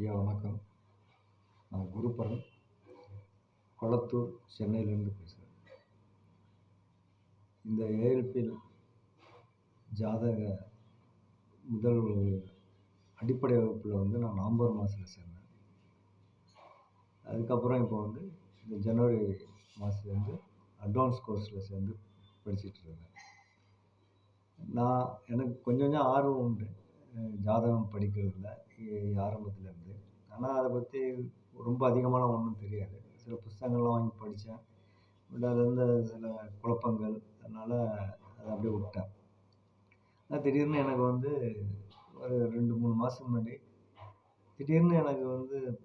ஐயா வணக்கம். நான் குருபரன் கொளத்தூர் சென்னையிலேருந்து பேசுகிறேன் இந்த ஏஎல்பி ஜாதக முதல் அடிப்படை வகுப்பில் வந்து நான் நவம்பர் மாதத்தில் சேர்ந்தேன். அதுக்கப்புறம் இப்போ வந்து இந்த ஜனவரி மாதத்துலேருந்து அட்வான்ஸ் கோர்ஸில் சேர்ந்து படிச்சுட்டு இருக்கேன். நான் எனக்கு கொஞ்சம் கொஞ்சம் ஆர்வம் உண்டு ஜாதகம் படிக்கிறதுல. இ- ஆரம்பத்துலேருந்து. ஆனால் அதை பற்றி ரொம்ப அதிகமான ஒன்றும் தெரியாது. சில புஸ்தகங்கள்லாம் வாங்கி படித்தேன். பட் அதில் இருந்த சில குழப்பங்கள் அதனால் அதை அப்படியே விட்டேன். ஆனால் திடீர்னு எனக்கு வந்து ஒரு ரெண்டு மூணு மாதத்துக்கு முன்னாடி திடீர்னு எனக்கு வந்து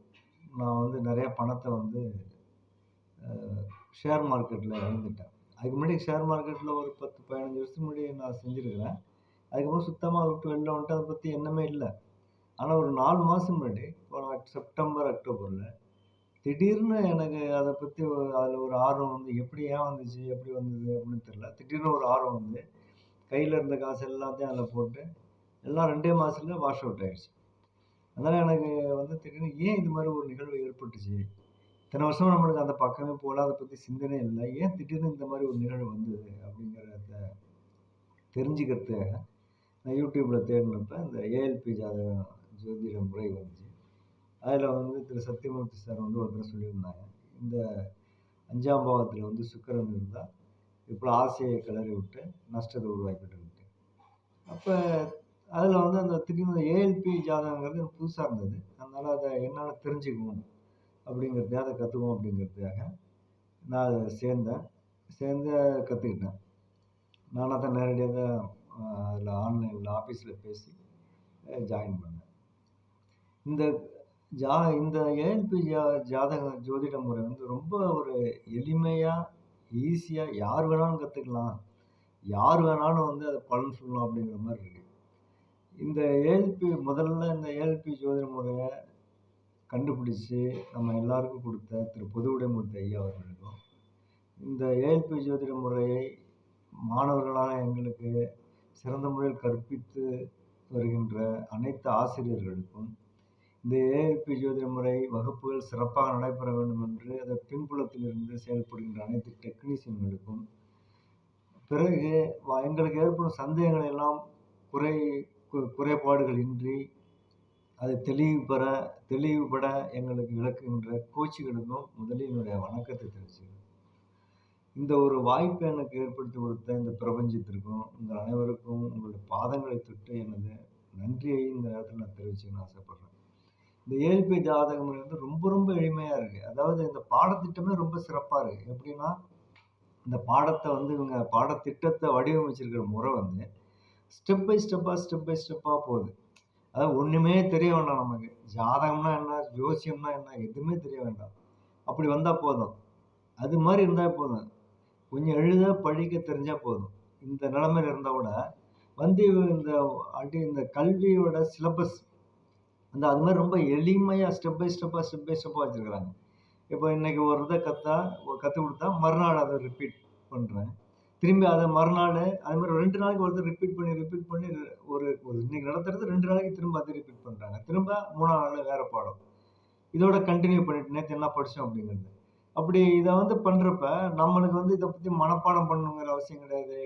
நான் வந்து நிறையா பணத்தை வந்து ஷேர் மார்க்கெட்டில் இழந்துட்டேன். அதுக்கு முன்னாடி ஷேர் மார்க்கெட்டில் ஒரு பத்து பதினஞ்சு வருஷத்துக்கு முன்னாடி நான் செஞ்சுருக்கிறேன். அதுக்கப்புறம் சுத்தமாக விட்டு வெளில வந்துட்டு அதை பற்றி எண்ணமே இல்லை. ஆனால் ஒரு நாலு மாதம் முன்னாடி செப்டம்பர் அக்டோபரில் திடீர்னு எனக்கு அதை பற்றி அதில் ஒரு ஆர்வம் வந்து எப்படி ஏன் வந்துச்சு எப்படி வந்தது அப்படின்னு தெரியல. திடீர்னு ஒரு ஆர்வம் வந்து கையில் இருந்த காசு எல்லாத்தையும் அதில் போட்டு எல்லாம் ரெண்டே மாதத்துல வாஷ் அவுட் ஆகிடுச்சு அதனால் எனக்கு வந்து திடீர்னு ஏன் இது மாதிரி ஒரு நிகழ்வு ஏற்பட்டுச்சு? இத்தனை வருஷம் நம்மளுக்கு அந்த பக்கமே போகல அதை பற்றி சிந்தனை இல்லை. ஏன் திடீர்னு இந்த மாதிரி ஒரு நிகழ்வு வந்தது அப்படிங்கிறத தெரிஞ்சுக்கிறதுக்காக நான் யூடியூப்பில் தேடினப்ப இந்த ஏஎல்பி ஜாதகம் ஜோதிட முறை வந்துச்சு. அதில் வந்து திரு சத்யமூர்த்தி சார் வந்து ஒருத்தர் சொல்லியிருந்தாங்க. இந்த அஞ்சாம் பாவத்தில் வந்து சுக்கரன் இருந்தால் இப்போ ஆசையை கிளறி விட்டு நஷ்டத்தை உருவாக்கிட்டு அப்போ அதில் வந்து அந்த திடீர்னு ஏஎல்பி ஜாதகங்கிறது எனக்கு புதுசாக இருந்தது. அதனால் அதை என்னால் தெரிஞ்சுக்குவோம் அப்படிங்கிறதுக்காக அதை கற்றுக்குவோம் அப்படிங்கிறதுக்காக நான் அதை சேர்ந்தேன். சேர்ந்து கற்றுக்கிட்டேன் நானாக தான் நேரடியாக தான் அதில் ஆன்லைனில் ஆஃபீஸில் பேசி ஜாயின் பண்ணேன். இந்த ஜா இந்த ஏஎல்பி ஜா ஜாதக ஜோதிட முறை வந்து ரொம்ப ஒரு எளிமையாக ஈஸியாக யார் வேணாலும் கற்றுக்கலாம் யார் வேணாலும் வந்து அதை பலன் சொல்லலாம் அப்படிங்கிற மாதிரி இருக்குது இந்த ஏஎல்பி முதல்ல இந்த ஏஎல்பி ஜோதிட முறையை கண்டுபிடிச்சி நம்ம எல்லாருக்கும் கொடுத்த திரு பொதுவுடைமூர்த்தி ஐயா அவர்களுக்கும் இந்த ஏஎல்பி ஜோதிட முறையை மாணவர்களான எங்களுக்கு சிறந்த முறையில் கற்பித்து வருகின்ற அனைத்து ஆசிரியர்களுக்கும் இந்த ஏஎல்பி ஜோதிட முறை வகுப்புகள் சிறப்பாக நடைபெற வேண்டும் என்று அதை பின்புலத்திலிருந்து செயல்படுகின்ற அனைத்து டெக்னீஷியன்களுக்கும் பிறகு எங்களுக்கு ஏற்படும் சந்தேகங்களை எல்லாம் குறை குறைபாடுகள் இன்றி அதை தெளிவு பெற தெளிவுபட எங்களுக்கு விளக்குகின்ற கோச்சிகளுக்கும் முதலில் என்னுடைய வணக்கத்தை தெரிவிச்சுக்கிறேன். இந்த ஒரு வாய்ப்பை எனக்கு ஏற்படுத்தி கொடுத்த இந்த பிரபஞ்சத்திற்கும் உங்கள் அனைவருக்கும் உங்களுடைய பாதங்களை தொட்டு எனது நன்றியை இந்த நேரத்தில் நான் தெரிவிச்சுக்கணும்னு ஆசைப்படுறேன். இந்த ஏழ்பி ஜாதகம் வந்து ரொம்ப ரொம்ப எளிமையாக இருக்குது அதாவது இந்த பாடத்திட்டமே ரொம்ப சிறப்பாக இருக்குது எப்படின்னா இந்த பாடத்தை வந்து இவங்க பாடத்திட்டத்தை வடிவமைச்சிருக்கிற முறை வந்து ஸ்டெப் பை ஸ்டெப்பாக ஸ்டெப் பை ஸ்டெப்பாக போகுது. அதாவது ஒன்றுமே தெரிய வேண்டாம் நமக்கு. ஜாதகம்னா என்ன ஜோசியம்னா என்ன எதுவுமே தெரிய வேண்டாம். அப்படி வந்தால் போதும். அது மாதிரி இருந்தால் போதும். கொஞ்சம் எழுத படிக்க தெரிஞ்சால் போதும். இந்த நிலமையில இருந்தால் கூட வந்து இந்த அடி இந்த கல்வியோட சிலபஸ் அந்த அது மாதிரி ரொம்ப எளிமையாக ஸ்டெப் பை ஸ்டெப்பாக ஸ்டெப் பை ஸ்டெப்பாக வச்சுருக்குறாங்க. இப்போ இன்றைக்கி ஒரு இதை கற்றா கற்றுக் கொடுத்தா மறுநாள் அதை ரிப்பீட் பண்ணுறேன் திரும்பி அதை மறுநாள் அது மாதிரி ரெண்டு நாளைக்கு ஒருத்தர் ரிப்பீட் பண்ணி ரிப்பீட் பண்ணி ஒரு ஒரு இன்னைக்கு நடத்துறது ரெண்டு நாளைக்கு திரும்ப அதை ரிப்பீட் பண்ணுறாங்க திரும்ப மூணாம் நாள் வேறு பாடம். இதோட கண்டினியூ பண்ணிட்டு நேற்று என்ன படித்தோம் அப்படிங்கிறது. அப்படி இதை வந்து பண்ணுறப்ப நம்மளுக்கு வந்து இதை பற்றி மனப்பாடம் பண்ணணுங்கிற அவசியம் கிடையாது.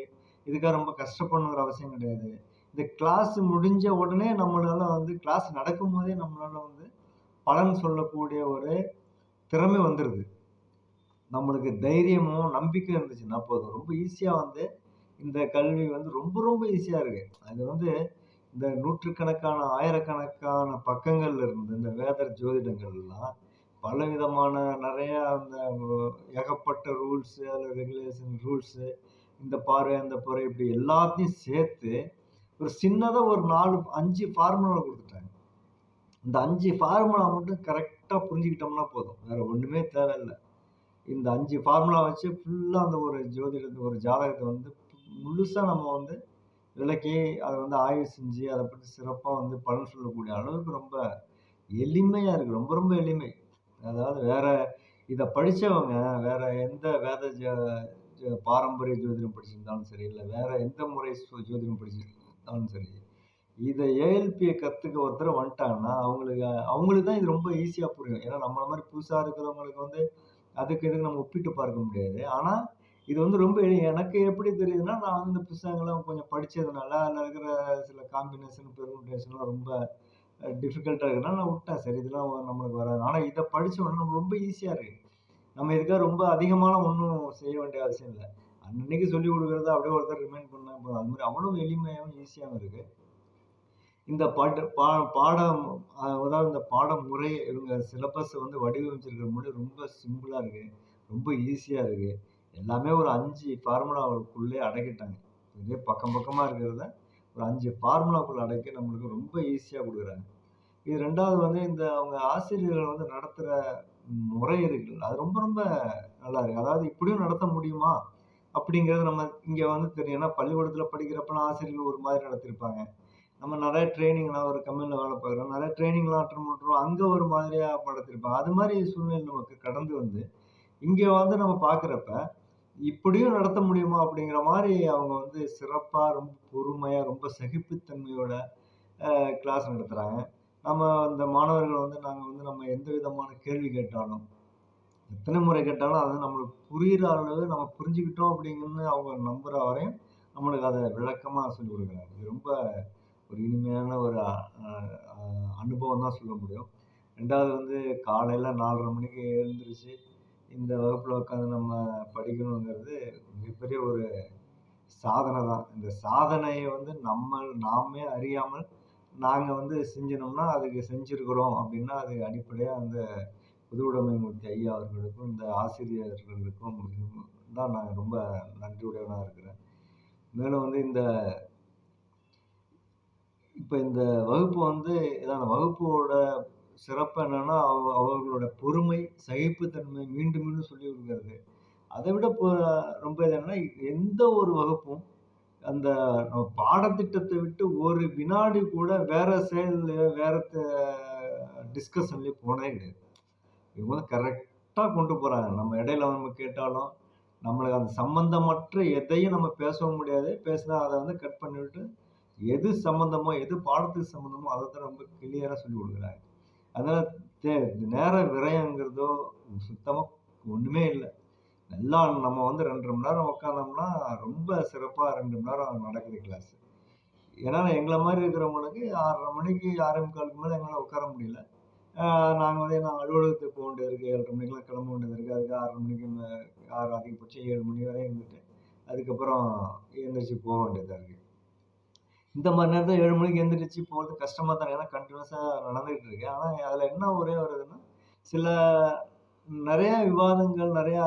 இதுக்காக ரொம்ப கஷ்டப்படணுங்கிற அவசியம் கிடையாது. இந்த கிளாஸ் முடிஞ்ச உடனே நம்மளால் வந்து கிளாஸ் நடக்கும்போதே நம்மளால் வந்து பலன் சொல்லக்கூடிய ஒரு திறமை வந்துடுது நம்மளுக்கு தைரியமும் நம்பிக்கை இருந்துச்சுன்னா போதும். ரொம்ப ஈஸியாக வந்து இந்த கல்வி வந்து ரொம்ப ரொம்ப ஈஸியாக இருக்கு. அது வந்து இந்த நூற்றுக்கணக்கான ஆயிரக்கணக்கான பக்கங்கள்ல இருந்து இந்த வேதர் ஜோதிடங்கள்லாம் பல விதமான நிறைய அந்த ஏகப்பட்ட ரூல்ஸு அதில் ரெகுலேஷன் ரூல்ஸு இந்த பார்வை அந்த பாரு இப்படி எல்லாத்தையும் சேர்த்து ஒரு சின்னதாக ஒரு நாலு அஞ்சு ஃபார்முலா கொடுத்துட்டாங்க. இந்த அஞ்சு ஃபார்முலா மட்டும் கரெக்டாக புரிஞ்சுக்கிட்டோம்னா போதும். வேறு ஒன்றுமே தேவையில்லை. இந்த அஞ்சு ஃபார்முலா வச்சு ஃபுல்லாக அந்த ஒரு ஜோதிடத்தை ஒரு ஜாதகத்தை வந்து முழுசாக நம்ம வந்து விளக்கி அதை வந்து ஆய்வு செஞ்சு அதை பற்றி சிறப்பாக வந்து பலன் சொல்லக்கூடிய அளவுக்கு ரொம்ப எளிமையாக இருக்குது ரொம்ப ரொம்ப எளிமை. அதாவது வேறு இதை படித்தவங்க வேறு எந்த வேத ஜ பாரம்பரிய ஜோதிடம் படிச்சிருந்தாலும் சரி இல்லை வேறு எந்த முறை ஜோதிடம் படிச்சிருந்தாலும் அப்படின்னு சொல்லி இதை ஏஎல்பியை கற்றுக்க ஒருத்தர் வந்துட்டாங்கன்னா, அவங்களுக்கு அவங்களுக்கு தான் இது ரொம்ப ஈஸியாக புரியும். ஏன்னா நம்மளை மாதிரி புதுசாக இருக்கிறவங்களுக்கு வந்து, அதுக்கு இதுக்கு நம்ம ஒப்பிட்டு பார்க்க முடியாது. ஆனால் இது வந்து ரொம்ப எனக்கு எப்படி தெரியுதுன்னா, நான் வந்து புஸ்தகங்கள்லாம் கொஞ்சம் படித்ததுனால அதில் இருக்கிற சில காம்பினேஷன், பெர்முடேஷன்லாம் ரொம்ப டிஃபிகல்ட்டாக டிஃபிகல்ட்டா நான் விட்டேன் சரி இதெல்லாம் நம்மளுக்கு வராது. ஆனால் இதை படித்த உடனே நம்ம ரொம்ப ஈஸியாக இருக்குது நம்ம இதுக்காக ரொம்ப அதிகமான ஒன்றும் செய்ய வேண்டிய அவசியம் இல்லை அன்னன்னைக்கு சொல்லிக் கொடுக்குறத அப்படியே ஒருத்தர் ரிமைண்ட் பண்ண போதும். அது மாதிரி அவ்வளவு எளிமையாகவும் ஈஸியாகவும் இருக்கு. இந்த பாட்டு பா பாடம் அதாவது இந்த பாடமுறை இவங்க சிலபஸ் வந்து வடிவமைச்சிருக்கிற முறை ரொம்ப சிம்பிளா இருக்கு. ரொம்ப ஈஸியா இருக்கு. எல்லாமே ஒரு அஞ்சு ஃபார்முலாவுக்குள்ளே அடக்கிட்டாங்க. இதே பக்கம் பக்கமா இருக்கிறத ஒரு அஞ்சு ஃபார்முலாக்குள்ள அடக்கி நம்மளுக்கு ரொம்ப ஈஸியா கொடுக்குறாங்க இது ரெண்டாவது வந்து இந்த அவங்க ஆசிரியர்கள் வந்து நடத்துகிற முறை இருக்குல்ல, அது ரொம்ப ரொம்ப நல்லா இருக்கு. அதாவது இப்படியும் நடத்த முடியுமா? அப்படிங்கிறது நம்ம இங்க வந்து தெரியும். ஏன்னா பள்ளிக்கூடத்தில படிக்கிறப்பெல்லாம் ஆசிரியர்கள் ஒரு மாதிரி நடத்தியிருப்பாங்க. நம்ம நிறைய ட்ரைனிங்லாம் நான் ஒரு கம்பெனில வேலை பார்க்குறோம் நிறைய ட்ரைனிங்லாம் அட்டன் பண்ணுறோம் அங்க ஒரு மாதிரியா நடத்தியிருப்பாங்க. அது மாதிரி சூழ்நிலை நமக்கு கடந்து வந்து, இங்க வந்து நம்ம பார்க்குறப்ப, இப்படியும் நடத்த முடியுமா? அப்படிங்கிற மாதிரி அவங்க வந்து சிறப்பாக ரொம்ப பொறுமையாக ரொம்ப சகிப்புத்தன்மையோட கிளாஸ் நடத்துகிறாங்க நம்ம அந்த மாணவர்கள் வந்து நாங்கள் வந்து நம்ம எந்த விதமான கேள்வி கேட்டாலும், எத்தனை முறை கேட்டாலும் அது நம்மளுக்கு புரிகிற அளவு நம்ம புரிஞ்சுக்கிட்டோம் அப்படிங்கன்னு அவங்க நம்புற வரையும், நம்மளுக்கு அதை விளக்கமாக சொல்லிக் கொடுக்குறாங்க இது ரொம்ப ஒரு இனிமையான ஒரு அனுபவம் தான் சொல்ல முடியும். ரெண்டாவது வந்து காலையில் நாலரை மணிக்கு எழுந்திரிச்சு, இந்த வகுப்பில் உட்காந்து நம்ம படிக்கணுங்கிறது மிகப்பெரிய ஒரு சாதனை தான். இந்த சாதனையை வந்து நம்ம நாமே அறியாமல் நாங்கள் வந்து செஞ்சினோம்னா, அதுக்கு செஞ்சுருக்குறோம் அப்படின்னா, அது அடிப்படையாக அந்த பொதுவுடைமைமூர்த்தி ஐயா அவர்களுக்கும், இந்த ஆசிரியர்களுக்கும் தான் நான் ரொம்ப நன்றியுடையவனாக இருக்கிறேன். மேலும் வந்து இந்த இப்போ இந்த வகுப்பு வந்து இதான வகுப்போட சிறப்பு என்னன்னா, அவ அவர்களோட பொறுமை, சகிப்புத்தன்மை மீண்டும் மீண்டும் சொல்லி கொடுக்கறது அதை விட இப்போ ரொம்ப இது என்னன்னா, எந்த ஒரு வகுப்பும் அந்த நம்ம பாடத்திட்டத்தை விட்டு ஒரு வினாடி கூட வேற செயல் வேற டிஸ்கஷன்லேயே போனே கிடையாது. இவங்க வந்து கரெக்டாக கொண்டு போகிறாங்க நம்ம இடையில நம்ம கேட்டாலும், நம்மளுக்கு அந்த சம்மந்தமற்ற எதையும் நம்ம பேசவும் முடியாது. பேசினா அதை வந்து கட் பண்ணிவிட்டு, எது சம்மந்தமோ, எது பாடத்துக்கு சம்மந்தமோ அதை தான் ரொம்ப கிளியராக சொல்லிக் கொடுக்குறாங்க அதனால் தே நேர விரயங்கிறதோ சுத்தமாக ஒன்றுமே இல்லை நல்லா நம்ம வந்து 2 1/2 மணி நேரம் உட்காந்தோம்னா ரொம்ப சிறப்பாக ரெண்டு மணி நேரம் நடக்குது கிளாஸ். ஏன்னா எங்களை மாதிரி இருக்கிறவங்களுக்கு ஆறரை மணிக்கு 6:45க்கு மேலே எங்களால் உட்கார முடியல. நாங்கள் வந்து நான் அலுவலகத்துக்கு போக வேண்டியது இருக்கு. 7:30 மணிக்கெல்லாம் கிளம்ப வேண்டியது இருக்குது அதுக்கு ஆறரை மணிக்கு ஆறு அதிகபட்சம் ஏழு மணி வரை இருந்துட்டு, அதுக்கப்புறம் எழுந்திரிச்சு போக வேண்டியதாக இருக்குது இந்த மாதிரி நேரத்தில் ஏழு மணிக்கு எழுந்திரிச்சு போகிறது கஷ்டமாக தான் ஏன்னா கண்டினியூஸாக நடந்துகிட்டு இருக்கு. ஆனால் அதில் என்ன ஒரே ஒரு இதுன்னா, சில நிறையா விவாதங்கள், நிறையா